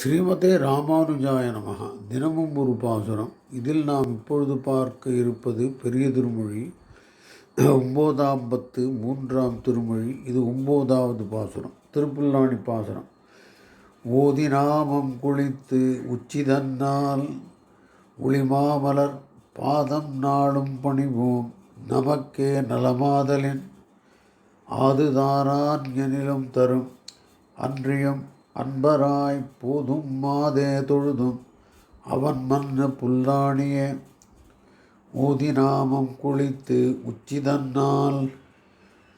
ஸ்ரீமதே ராமானுஜாய நமக தினமும் ஒரு பாசுரம். இதில் நாம் இப்பொழுது பார்க்க இருப்பது பெரிய திருமொழி. ஒம்போதாம் பத்து மூன்றாம் திருமொழி. இது ஒம்போதாவது பாசுரம். திருப்புல்லாணி பாசுரம். ஓதி நாமம் குளித்து உச்சிதன்னால் ஒளிமாமலர் பாதம் நாளும் பணிவோம். நமக்கே நலமாதலின் ஆதுதாரான் எனிலும் தரும் அன்றியும் அன்பராய் போதும் மாதே தொழுதும். அவன் மன்ன புல்லாணியே ஊதி நாமம் குளித்து உச்சிதன்னால்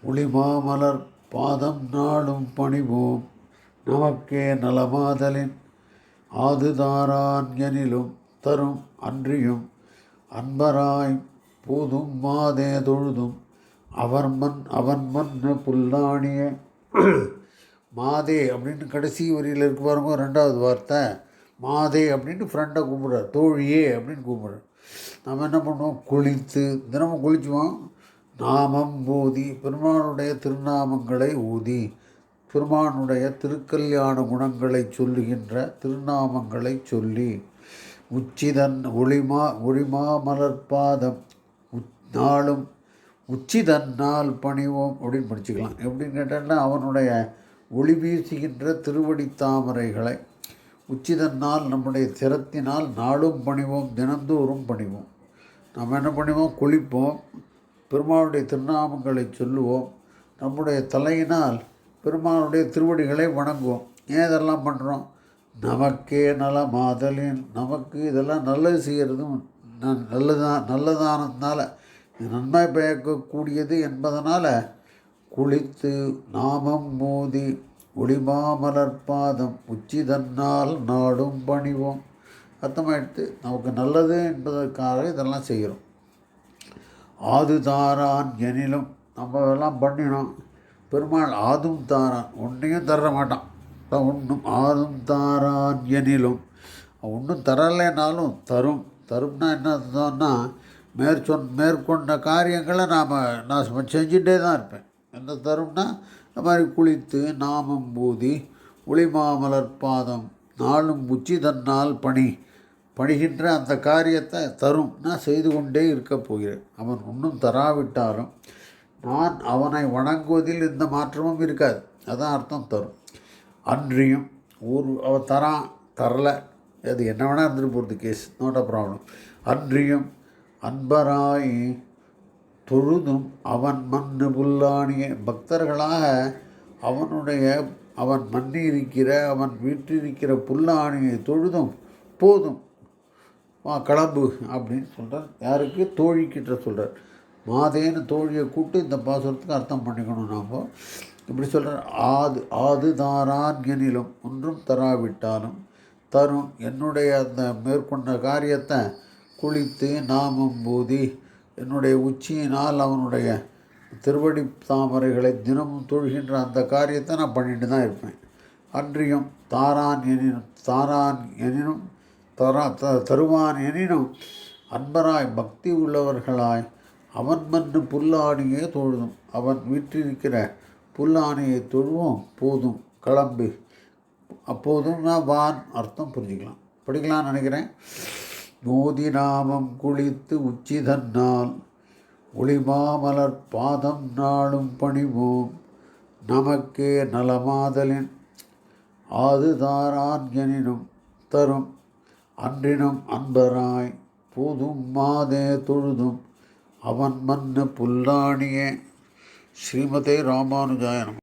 ஒளிமாமலர் பாதம் நாளும் பணிவோம் நமக்கே நலமாதலின். ஆதுதாரான் எனிலும் தரும் அன்றியும் அன்பராய் போதும் மாதே தொழுதும். அவர் மண் அவன் மண் புல்லாணிய. மாதே அப்படின்னு கடைசி வரியில் இருக்கு பாருங்க ரெண்டாவது வார்த்தை. மாதே அப்படின்னு ஃப்ரெண்டை கூப்பிடுறார். தோழியே அப்படின்னு கூப்பிடுறார். நம்ம என்ன பண்ணுவோம்? குளித்து தினமும் குளிச்சுவோம். நாமம் ஊதி பெருமானுடைய திருநாமங்களை ஊதி பெருமானுடைய திருக்கல்யாண குணங்களை சொல்லுகின்ற திருநாமங்களை சொல்லி உச்சிதன் ஒளிமா ஒளிமா மலர்பாதம் நாளும் உச்சிதன் நாள் பணிவோம் அப்படின்னு படிச்சுக்கலாம். எப்படின்னு கேட்டால் அவனுடைய ஒளி வீசுகின்ற திருவடி தாமரைகளை உச்சிதன்னால் நம்முடைய திறத்தினால் நாளும் பணிவோம் தினந்தோறும் பணிவோம். நம்ம என்ன பண்ணுவோம் குளிப்போம். பெருமாளுடைய திருநாமங்களை சொல்லுவோம். நம்முடைய தலையினால் பெருமாளுடைய திருவடிகளை வணங்குவோம். ஏன் இதெல்லாம் பண்ணுறோம் நமக்கே நல மாதலின் நமக்கு இதெல்லாம் நல்லது செய்கிறதும் நல்லதான் நல்லதானதுனால நன்மை பயக்கக்கூடியது என்பதனால் குளித்து நாமம் மோதி ஒளிமாமலர்பாதம் உச்சிதன்னால் நாடும் பணிவோம். அர்த்தமாயிடுத்து நமக்கு நல்லது என்பதற்காக இதெல்லாம் செய்கிறோம். ஆது தாரான் எனிலும் நம்ம எல்லாம் பண்ணினோம். பெருமாள் ஆதும் தாரான் ஒன்றையும் தர மாட்டான். ஒன்றும் ஆதும் தாரான் எனிலும் ஒன்றும் தரலைனாலும் தரும். தரும்னா என்ன அர்த்தம்னா மேற்சொன் மேற்கொண்ட காரியங்களை நாம் நான் செஞ்சுட்டே தான் இருப்பேன். என்ன தரும்னா இந்த மாதிரி குளித்து நாமம் பூதி ஒளிமாமலர் பாதம் நாளும் உச்சி தன்னால் பணி பணிகின்ற அந்த காரியத்தை தரும். நான் செய்து கொண்டே இருக்கப் போகிறேன். அவன் ஒன்றும் தராவிட்டாலும் நான் அவனை வணங்குவதில் எந்த மாற்றமும் இருக்காது. அதான் அர்த்தம் தரும். அன்றியும் ஒரு அவன் தரான் தரலை. அது என்ன வேணால் இருந்துட்டு போகிறது கேஸ் நோட் அ ப்ராப்ளம் அன்றியும் அன்பராய் தொழுதும் அவன் மண்ணு புல்லாணிய பக்தர்களாக அவனுடைய அவன் மண்ணி இருக்கிற அவன் வீட்டிருக்கிற புல்லாணியை தொழுதும் போதும். வா கிளம்பு அப்படின்னு சொல்கிறார் யாருக்கு? தோழிக்கிட்ட சொல்கிறார் மாதேன்னு தோழியை கூட்டு இந்த பாசுரத்துக்கு அர்த்தம் பண்ணிக்கணும் நாம். இப்படி சொல்கிறார் ஆது ஆது தாரான் எனிலும் ஒன்றும் தராவிட்டாலும் தரும் என்னுடைய அந்த மேற்கொண்ட காரியத்தை குளித்து நாமம் பூதி என்னுடைய உச்சியினால் அவனுடைய திருவடி தாமரைகளை தினமும் தொழுகின்ற அந்த காரியத்தை நான் பண்ணிட்டு தான் இருப்பேன். அன்றியும் தாரான் எனினும் தாரான் எனினும் தரா த தருவான் எனினும் அன்பராய் பக்தி உள்ளவர்களாய் அவன் மன்று புல்லாணியே தொழுதும். அவன் வீற்றிருக்கிற புல்லாணியை தொழுவோம் போதும் கிளம்பு. அப்போதும் நான் வான் அர்த்தம் புரிஞ்சுக்கலாம். படிக்கலாம்னு நினைக்கிறேன். நூதி நாமம் குளித்து உச்சிதன்னால் ஒளிமாமலர் பாதம் நாளும் பணிவோம். நமக்கே நலமாதலின் ஆதுதாரான் எனினும் தரும் அன்றினும் அன்பராய் பூதும் மாதே தொழுதும் அவன் மன்ன புல்லாணியே. ஸ்ரீமதே ராமானுஜாயனம்